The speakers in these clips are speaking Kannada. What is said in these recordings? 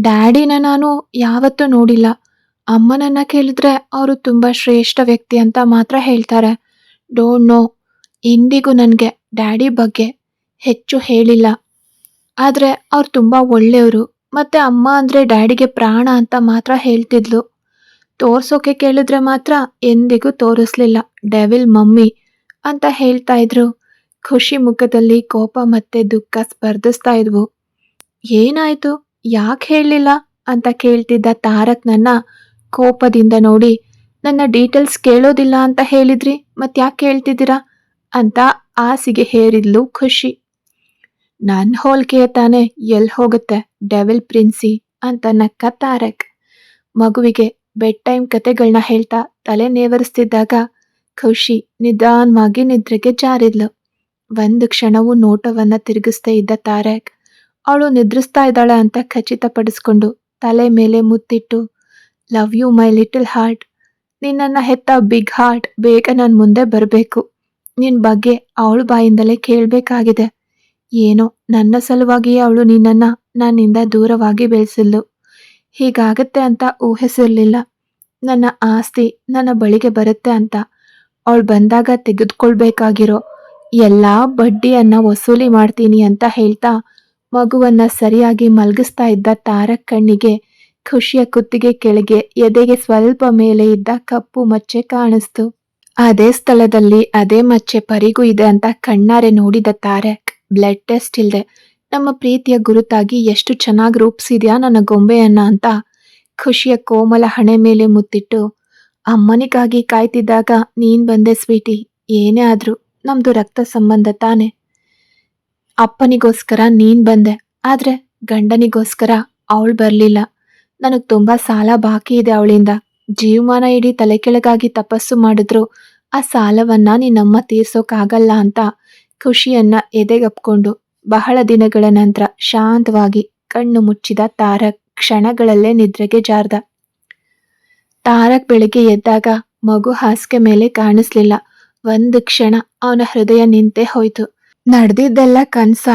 ಡ್ಯಾಡಿನ ನಾನು ಯಾವತ್ತೂ ನೋಡಿಲ್ಲ. ಅಮ್ಮನನ್ನ ಕೇಳಿದ್ರೆ ಅವರು ತುಂಬ ಶ್ರೇಷ್ಠ ವ್ಯಕ್ತಿ ಅಂತ ಮಾತ್ರ ಹೇಳ್ತಾರೆ. ಡೋಂಟ್ ನೋ ಇಂದಿಗೂ ನನಗೆ ಡ್ಯಾಡಿ ಬಗ್ಗೆ ಹೆಚ್ಚು ಹೇಳಿಲ್ಲ. ಆದರೆ ಅವ್ರು ತುಂಬ ಒಳ್ಳೆಯವರು. ಮತ್ತು ಅಮ್ಮ ಅಂದರೆ ಡ್ಯಾಡಿಗೆ ಪ್ರಾಣ ಅಂತ ಮಾತ್ರ ಹೇಳ್ತಿದ್ಲು. ತೋರ್ಸೋಕೆ ಕೇಳಿದ್ರೆ ಮಾತ್ರ ಎಂದಿಗೂ ತೋರಿಸ್ಲಿಲ್ಲ. ಡೆವಿಲ್ ಮಮ್ಮಿ ಅಂತ ಹೇಳ್ತಾ ಇದ್ರು. ಖುಷಿ ಮುಖದಲ್ಲಿ ಕೋಪ ಮತ್ತೆ ದುಃಖ ಸ್ಪರ್ಧಿಸ್ತಾ ಇದ್ವು. ಏನಾಯ್ತು? ಯಾಕೆ ಹೇಳಲಿಲ್ಲ ಅಂತ ಕೇಳ್ತಿದ್ದ ತಾರಕ್ ನನ್ನ ಕೋಪದಿಂದ ನೋಡಿ, ನನ್ನ ಡೀಟೇಲ್ಸ್ ಕೇಳೋದಿಲ್ಲ ಅಂತ ಹೇಳಿದ್ರಿ, ಮತ್ತ್ಯಾಕೆ ಕೇಳ್ತಿದ್ದೀರಾ? ಅಂತ ಆಸಿಗೆ ಹೇರಿದ್ಲು ಖುಷಿ. ನನ್ನ ಹೋಲ್ಕೆಯ ತಾನೇ ಎಲ್ಲಿ ಹೋಗುತ್ತೆ ಡೆವಿಲ್ ಪ್ರಿನ್ಸಿ? ಅಂತ ನಕ್ಕ ತಾರಕ್. ಮಗುವಿಗೆ ಬೆಡ್ ಟೈಮ್ ಕತೆಗಳನ್ನ ಹೇಳ್ತಾ ತಲೆ ನೇವರಿಸ್ತಿದ್ದಾಗ ಖುಷಿ ನಿಧಾನವಾಗಿ ನಿದ್ರೆಗೆ ಜಾರಿದ್ಲು. ಒಂದು ಕ್ಷಣವೂ ನೋಟವನ್ನ ತಿರುಗಿಸ್ತಾ ಇದ್ದ ತಾರಕ್ ಅವಳು ನಿದ್ರಿಸ್ತಾ ಇದ್ದಾಳೆ ಅಂತ ಖಚಿತಪಡಿಸ್ಕೊಂಡು ತಲೆ ಮೇಲೆ ಮುತ್ತಿಟ್ಟು love you my little heart ನಿನ್ನನ್ನು ಹೆತ್ತ ಬಿಗ್ ಹಾರ್ಟ್ ಬೇಗ ನಾನು ಮುಂದೆ ಬರಬೇಕು. ನಿನ್ನ ಬಗ್ಗೆ ಅವಳು ಬಾಯಿಂದಲೇ ಕೇಳಬೇಕಾಗಿದೆ. ಏನೋ ನನ್ನ ಸಲುವಾಗಿಯೇ ಅವಳು ನಿನ್ನನ್ನು ನನ್ನಿಂದ ದೂರವಾಗಿ ಬೆಳೆಸಿದ್ಲು. ಹೀಗಾಗತ್ತೆ ಅಂತ ಊಹಿಸಿರ್ಲಿಲ್ಲ. ನನ್ನ ಆಸ್ತಿ ನನ್ನ ಬಳಿಗೆ ಬರುತ್ತೆ ಅಂತ ಅವಳು ಬಂದಾಗ ತೆಗೆದುಕೊಳ್ಬೇಕಾಗಿರೋ ಎಲ್ಲ ಬಡ್ಡಿಯನ್ನು ವಸೂಲಿ ಮಾಡ್ತೀನಿ ಅಂತ ಹೇಳ್ತಾ ಮಗುವನ್ನ ಸರಿಯಾಗಿ ಮಲಗಿಸ್ತಾ ಇದ್ದ ತಾರಕ್ ಕಣ್ಣಿಗೆ, ಖುಷಿಯ ಕುತ್ತಿಗೆ ಕೆಳಗೆ, ಎದೆಗೆ ಸ್ವಲ್ಪ ಮೇಲೆ ಇದ್ದ ಕಪ್ಪು ಮಚ್ಚೆ ಕಾಣಿಸ್ತು. ಅದೇ ಸ್ಥಳದಲ್ಲಿ ಅದೇ ಮಚ್ಚೆ ಪರಿಗೂ ಇದೆ ಅಂತ ಕಣ್ಣಾರೆ ನೋಡಿದ ತಾರಕ್ ಬ್ಲಡ್ ಟೆಸ್ಟ್ ಇಲ್ಲದೆ ನಮ್ಮ ಪ್ರೀತಿಯ ಗುರುತಾಗಿ ಎಷ್ಟು ಚೆನ್ನಾಗಿ ರೂಪಿಸಿದ್ಯಾ ನನ್ನ ಗೊಂಬೆಯನ್ನ ಅಂತ ಖುಷಿಯ ಕೋಮಲ ಹಣೆ ಮೇಲೆ ಮುತ್ತಿಟ್ಟು, ಅಮ್ಮನಿಗಾಗಿ ಕಾಯ್ತಿದ್ದಾಗ ನೀನ್ ಬಂದೆ ಸ್ವೀಟಿ, ಏನೇ ಆದ್ರೂ ನಮ್ದು ರಕ್ತ ಸಂಬಂಧ ತಾನೆ. ಅಪ್ಪನಿಗೋಸ್ಕರ ನೀನ್ ಬಂದೆ, ಆದ್ರೆ ಗಂಡನಿಗೋಸ್ಕರ ಅವಳು ಬರ್ಲಿಲ್ಲ. ನನಗ್ ತುಂಬಾ ಸಾಲ ಬಾಕಿ ಇದೆ ಅವಳಿಂದ. ಜೀವಮಾನ ಇಡೀ ತಲೆ ಕೆಳಗಾಗಿ ತಪಸ್ಸು ಮಾಡಿದ್ರು, ಆ ಸಾಲವನ್ನ ನಿನ್ನಮ್ಮ ತೀರ್ಸೋಕಾಗಲ್ಲ ಅಂತ ಖುಷಿಯನ್ನ ಎದೆಗಪ್ಕೊಂಡು ಬಹಳ ದಿನಗಳ ನಂತರ ಶಾಂತವಾಗಿ ಕಣ್ಣು ಮುಚ್ಚಿದ ತಾರಕ್ ಕ್ಷಣಗಳಲ್ಲೇ ನಿದ್ರೆಗೆ ಜಾರ್ದ. ತಾರಕ್ ಬೆಳಿಗ್ಗೆ ಎದ್ದಾಗ ಮಗು ಹಾಸಿಗೆ ಮೇಲೆ ಕಾಣಿಸ್ಲಿಲ್ಲ. ಒಂದು ಕ್ಷಣ ಅವನ ಹೃದಯ ನಿಂತೇ ಹೋಯ್ತು. ನಡೆದಿದ್ದೆಲ್ಲ ಕನ್ಸ.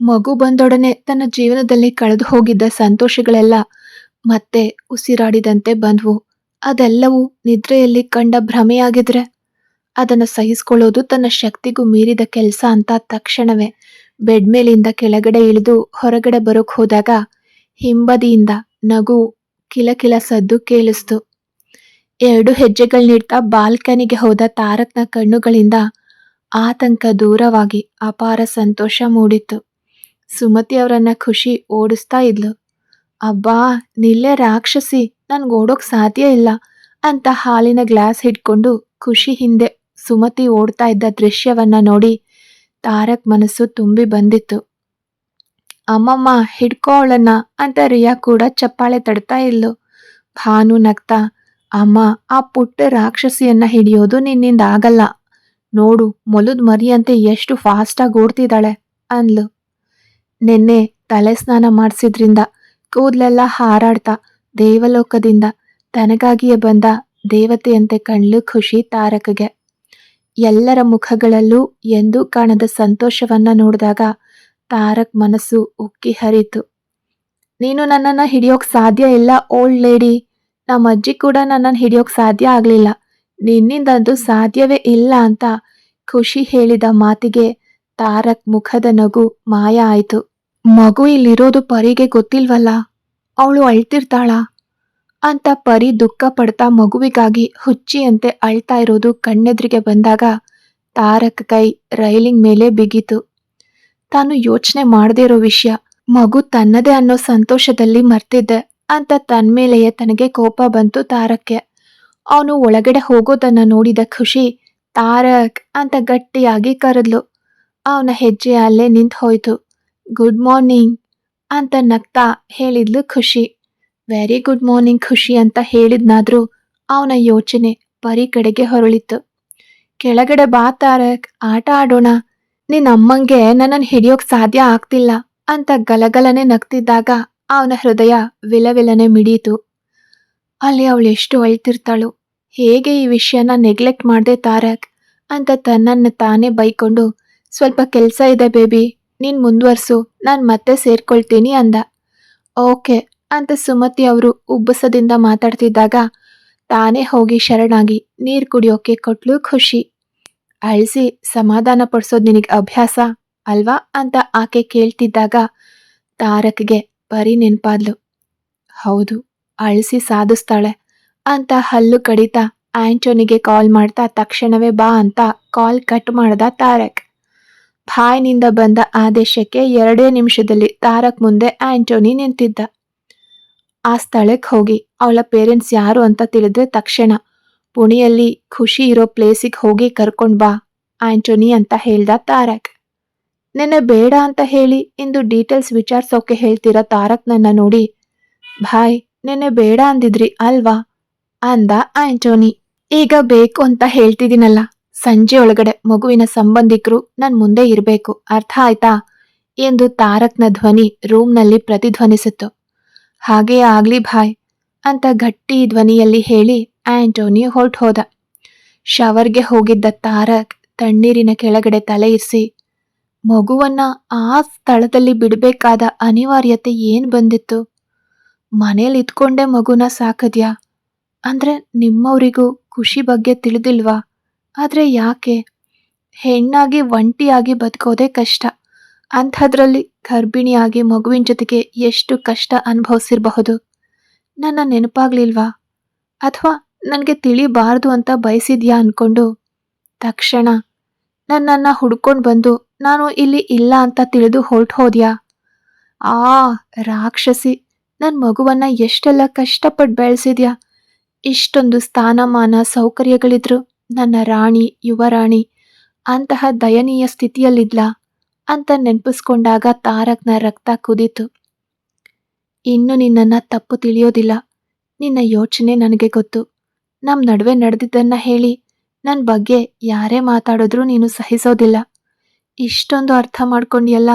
ಮಗು ಬಂದೊಡನೆ ತನ್ನ ಜೀವನದಲ್ಲಿ ಕಳೆದು ಹೋಗಿದ್ದ ಸಂತೋಷಗಳೆಲ್ಲ ಮತ್ತೆ ಉಸಿರಾಡಿದಂತೆ ಬಂದ್ವು. ಅದೆಲ್ಲವೂ ನಿದ್ರೆಯಲ್ಲಿ ಕಂಡ ಭ್ರಮೆಯಾಗಿದ್ರೆ ಅದನ್ನು ಸಹಿಸ್ಕೊಳ್ಳೋದು ತನ್ನ ಶಕ್ತಿಗೂ ಮೀರಿದ ಕೆಲಸ ಅಂತ ತಕ್ಷಣವೇ ಬೆಡ್ ಮೇಲಿಂದ ಕೆಳಗಡೆ ಇಳಿದು ಹೊರಗಡೆ ಬರೋಕ್ ಹೋದಾಗ ಹಿಂಬದಿಯಿಂದ ನಗು ಕಿಲಕಿಲ ಸದ್ದು ಕೇಳಿಸ್ತು. ಎರಡು ಹೆಜ್ಜೆಗಳನ್ನಿಡ್ತಾ ಬಾಲ್ಕನಿಗೆ ಹೋದ ತಾರಕ್ನ ಕಣ್ಣುಗಳಿಂದ ಆತಂಕ ದೂರವಾಗಿ ಅಪಾರ ಸಂತೋಷ ಮೂಡಿತ್ತು ಸುಮತಿ ಅವರನ್ನ ಖುಷಿ ಓಡಿಸ್ತಾ ಇದ್ಲು. ಅಬ್ಬಾ, ನಿಲ್ಲೆ ರಾಕ್ಷಸಿ, ನನ್ಗೆ ಓಡೋಕ್ ಸಾಧ್ಯ ಇಲ್ಲ ಅಂತ ಹಾಲಿನ ಗ್ಲಾಸ್ ಹಿಡ್ಕೊಂಡು ಖುಷಿ ಹಿಂದೆ ಸುಮತಿ ಓಡ್ತಾ ಇದ್ದ ದೃಶ್ಯವನ್ನ ನೋಡಿ ತಾರಕ್ ಮನಸ್ಸು ತುಂಬಿ ಬಂದಿತ್ತು. ಅಮ್ಮಮ್ಮ, ಹಿಡ್ಕೋ ಅಂತ ರಿಯಾ ಕೂಡ ಚಪ್ಪಾಳೆ ತಡ್ತಾ ಇದ್ಲು. ಭಾನು ನಗ್ತಾ, ಅಮ್ಮ, ಆ ಪುಟ್ಟ ರಾಕ್ಷಸಿಯನ್ನ ಹಿಡಿಯೋದು ನಿನ್ನಿಂದ ಆಗಲ್ಲ. ನೋಡು, ಮೊಲದ ಮರಿಯಂತೆ ಎಷ್ಟು ಫಾಸ್ಟಾಗಿ ಓಡ್ತಿದ್ದಾಳೆ ಅನ್ಲು ನಿನ್ನೆ ತಲೆ ಸ್ನಾನ ಮಾಡಿಸಿದ್ರಿಂದ ಕೂದಲೆಲ್ಲ ಹಾರಾಡ್ತಾ ದೇವಲೋಕದಿಂದ ತನಗಾಗಿಯೇ ಬಂದ ದೇವತೆಯಂತೆ ಕಣ್ಲು ಖುಷಿ ತಾರಕಗೆ. ಎಲ್ಲರ ಮುಖಗಳಲ್ಲೂ ಎಂದೂ ಕಾಣದ ಸಂತೋಷವನ್ನ ನೋಡಿದಾಗ ತಾರಕ್ ಮನಸ್ಸು ಉಕ್ಕಿ ಹರಿತು. ನೀನು ನನ್ನನ್ನು ಹಿಡಿಯೋಕೆ ಸಾಧ್ಯ ಇಲ್ಲ ಓಲ್ಡ್ ಲೇಡಿ ನಮ್ಮ ಅಜ್ಜಿ ಕೂಡ ನನ್ನನ್ನು ಹಿಡಿಯೋಕೆ ಸಾಧ್ಯ ಆಗ್ಲಿಲ್ಲ. ನಿನ್ನಿಂದಂತೂ ಸಾಧ್ಯವೇ ಇಲ್ಲ ಅಂತ ಖುಷಿ ಹೇಳಿದ ಮಾತಿಗೆ ತಾರಕ್ ಮುಖದ ನಗು ಮಾಯ ಆಯಿತು. ಮಗು ಇಲ್ಲಿರೋದು ಪರಿಗೆ ಗೊತ್ತಿಲ್ವಲ್ಲ? ಅವಳು ಅಳ್ತಿರ್ತಾಳ? ಅಂತ ಪರಿ ದುಃಖ ಪಡ್ತಾ ಮಗುವಿಗಾಗಿ ಹುಚ್ಚಿಯಂತೆ ಅಳ್ತಾ ಇರೋದು ಕಣ್ಣೆದ್ರಿಗೆ ಬಂದಾಗ ತಾರಕ್ ಕೈ ರೈಲಿಂಗ್ ಮೇಲೆ ಬಿಗಿತು. ತಾನು ಯೋಚನೆ ಮಾಡದೇ ಇರೋ ವಿಷಯ, ಮಗು ತನ್ನದೇ ಅನ್ನೋ ಸಂತೋಷದಲ್ಲಿ ಮರ್ತಿದ್ದೆ ಅಂತ ತನ್ಮೇಲೆಯೇ ತನಗೆ ಕೋಪ ಬಂತು ತಾರಕ್ಕೆ. ಅವನು ಒಳಗಡೆ ಹೋಗೋದನ್ನ ನೋಡಿದ ಖುಷಿ, ತಾರಕ್ ಅಂತ ಗಟ್ಟಿಯಾಗಿ ಕರೆದ್ಲು. ಅವನ ಹೆಜ್ಜೆ ಅಲ್ಲೇ ನಿಂತು ಹೋಯ್ತು. ಗುಡ್ ಮಾರ್ನಿಂಗ್ ಅಂತ ನಗ್ತಾ ಹೇಳಿದ್ಲು ಖುಷಿ. ವೆರಿ ಗುಡ್ ಮಾರ್ನಿಂಗ್ ಖುಷಿ ಅಂತ ಹೇಳಿದ್ನಾದ್ರೂ ಅವನ ಯೋಚನೆ ಪರಿ ಕಡೆಗೆ ಹೊರಳಿತ್ತು. ಕೆಳಗಡೆ ಬಾ ತಾರಕ್, ಆಟ ಆಡೋಣ. ನಿನ್ನ ಅಮ್ಮಂಗೆ ನನ್ನನ್ನು ಹಿಡಿಯೋಕ್ ಸಾಧ್ಯ ಆಗ್ತಿಲ್ಲ ಅಂತ ಗಲಗಲನೆ ನಗ್ತಿದ್ದಾಗ ಅವನ ಹೃದಯ ವಿಲವಿಲನೆ ಮಿಡೀತು. ಅಲ್ಲಿ ಅವಳು ಎಷ್ಟು ಅಳ್ತಿರ್ತಾಳು. ಹೇಗೆ ಈ ವಿಷಯನ ನೆಗ್ಲೆಕ್ಟ್ ಮಾಡಿದೆ ತಾರಕ್? ಅಂತ ತನ್ನನ್ನು ತಾನೇ ಬೈಕೊಂಡು, ಸ್ವಲ್ಪ ಕೆಲಸ ಇದೆ ಬೇಬಿ, ನೀನು ಮುಂದುವರ್ಸು, ನಾನು ಮತ್ತೆ ಸೇರ್ಕೊಳ್ತೀನಿ ಅಂದ. ಓಕೆ ಅಂತ ಸುಮತಿ ಅವರು ಉಬ್ಬಸದಿಂದ ಮಾತಾಡ್ತಿದ್ದಾಗ ತಾನೇ ಹೋಗಿ ಶರಣಾಗಿ ನೀರು ಕುಡಿಯೋಕೆ ಕೊಟ್ಲು ಖುಷಿ. ಅಳಿಸಿ, ಸಮಾಧಾನ ಪಡಿಸೋದು ನಿನಗೆ ಅಭ್ಯಾಸ ಅಲ್ವಾ? ಅಂತ ಆಕೆ ಕೇಳ್ತಿದ್ದಾಗ ತಾರಕ್ಗೆ ಪರಿ ನೆನಪಾದ್ಲು. ಹೌದು ಅಳಿಸಿ ಸಾಧಿಸ್ತಾಳೆ. ಅಂತ ಹಲ್ಲು ಕಡಿತಾ ಆಂಟೋನಿಗೆ ಕಾಲ್ ಮಾಡ್ತಾ ತಕ್ಷಣವೇ ಬಾ ಅಂತ ಕಾಲ್ ಕಟ್ ಮಾಡ್ದ ತಾರಕ್. ಭಾಯ್ನಿಂದ ಬಂದ ಆದೇಶಕ್ಕೆ ಎರಡೇ ನಿಮಿಷದಲ್ಲಿ ತಾರಕ್ ಮುಂದೆ ಆಂಟೋನಿ ನಿಂತಿದ್ದ. ಆ ಸ್ಥಳಕ್ಕೆ ಹೋಗಿ, ಅವಳ ಪೇರೆಂಟ್ಸ್ ಯಾರು ಅಂತ ತಿಳಿದ್ರೆ ತಕ್ಷಣ, ಪುಣೆಯಲ್ಲಿ ಖುಷಿ ಇರೋ ಪ್ಲೇಸಿಗೆ ಹೋಗಿ ಕರ್ಕೊಂಡ್ ಬಾ, ಆಂಟೋನಿ ಅಂತ ಹೇಳ್ದ ತಾರಕ್. ನೆನ್ನೆ ಬೇಡ ಅಂತ ಹೇಳಿ ಇಂದು ಡೀಟೇಲ್ಸ್ ವಿಚಾರಿಸೋಕೆ ಹೇಳ್ತಿರೋ ತಾರಕ್ ನನ್ನ ನೋಡಿ? ಭಾಯ್ ನೆನ್ನೆ ಬೇಡ ಅಂದಿದ್ರಿ ಅಲ್ವಾ? ಅಂದ ಆಂಟೋನಿ. ಈಗ ಬೇಕು ಅಂತ ಹೇಳ್ತಿದ್ದೀನಲ್ಲ. ಸಂಜೆ ಒಳಗಡೆ ಮಗುವಿನ ಸಂಬಂಧಿಕರು ನನ್ ಮುಂದೆ ಇರಬೇಕು. ಅರ್ಥ ಆಯ್ತಾ? ಎಂದು ತಾರಕ್ನ ಧ್ವನಿ ರೂಮ್ನಲ್ಲಿ ಪ್ರತಿಧ್ವನಿಸಿತು ಹಾಗೇ ಆಗ್ಲಿ ಭಾಯ್, ಅಂತ ಗಟ್ಟಿ ಧ್ವನಿಯಲ್ಲಿ ಹೇಳಿ ಆಂಟೋನಿ ಹೊರಟು ಹೋದ ಶವರ್ಗೆ ಹೋಗಿದ್ದ ತಾರಕ್ ತಣ್ಣೀರಿನ ಕೆಳಗಡೆ ತಲೆ ಇರಿಸಿ, ಮಗುವನ್ನ ಆ ಸ್ಥಳದಲ್ಲಿ ಬಿಡಬೇಕಾದ ಅನಿವಾರ್ಯತೆ ಏನ್ ಬಂದಿತ್ತು? ಮನೇಲಿ ಇದ್ಕೊಂಡೇ ಮಗುನ ಸಾಕದ್ಯಾ? ಅಂದ್ರೆ ನಿಮ್ಮವರಿಗೂ ಖುಷಿ ಬಗ್ಗೆ ತಿಳಿದಿಲ್ವಾ? ಆದ್ರೆ ಯಾಕೆ? ಹೆಣ್ಣಾಗಿ ಒಂಟಿಯಾಗಿ ಬದುಕೋದೇ ಕಷ್ಟ. ಅಂಥದ್ರಲ್ಲಿ ಗರ್ಭಿಣಿಯಾಗಿ ಮಗುವಿನ ಜೊತೆಗೆ ಎಷ್ಟು ಕಷ್ಟ ಅನುಭವಿಸಿರಬಹುದು. ನನ್ನ ನೆನಪಾಗ್ಲಿಲ್ವಾ? ಅಥವಾ ನನಗೆ ತಿಳಿಬಾರ್ದು ಅಂತ ಬಯಸಿದ್ಯಾ ಅನ್ಕೊಂಡು? ತಕ್ಷಣ, ನನ್ನನ್ನು ಹುಡ್ಕೊಂಡು ಬಂದು ನಾನು ಇಲ್ಲಿ ಇಲ್ಲ ಅಂತ ತಿಳಿದು ಹೊರಟು ಹೋದ್ಯಾ ಆ ರಾಕ್ಷಸಿ ನನ್ನ ಮಗುವನ್ನ ಎಷ್ಟೆಲ್ಲ ಕಷ್ಟಪಟ್ಟು ಬೆಳೆಸಿದ್ಯಾ? ಇಷ್ಟೊಂದು ಸ್ಥಾನಮಾನ ಸೌಕರ್ಯಗಳಿದ್ರು ನನ್ನ ರಾಣಿ, ಯುವರಾಣಿ, ಅಂತಹ ದಯನೀಯ ಸ್ಥಿತಿಯಲ್ಲಿದ್ಲ ಅಂತ ನೆನಪಿಸ್ಕೊಂಡಾಗ ತಾರಕ್ನ ರಕ್ತ ಕುದೀತು. ಇನ್ನು ನಿನ್ನನ್ನ ತಪ್ಪು ತಿಳಿಯೋದಿಲ್ಲ. ನಿನ್ನ ಯೋಚನೆ ನನಗೆ ಗೊತ್ತು. ನಮ್ಮ ನಡುವೆ ನಡೆದಿದ್ದನ್ನ ಹೇಳಿ ನನ್ನ ಬಗ್ಗೆ ಯಾರೇ ಮಾತಾಡಿದ್ರೂ ನೀನು ಸಹಿಸೋದಿಲ್ಲ. ಇಷ್ಟೊಂದು ಅರ್ಥ ಮಾಡ್ಕೊಂಡಿಯಲ್ಲ?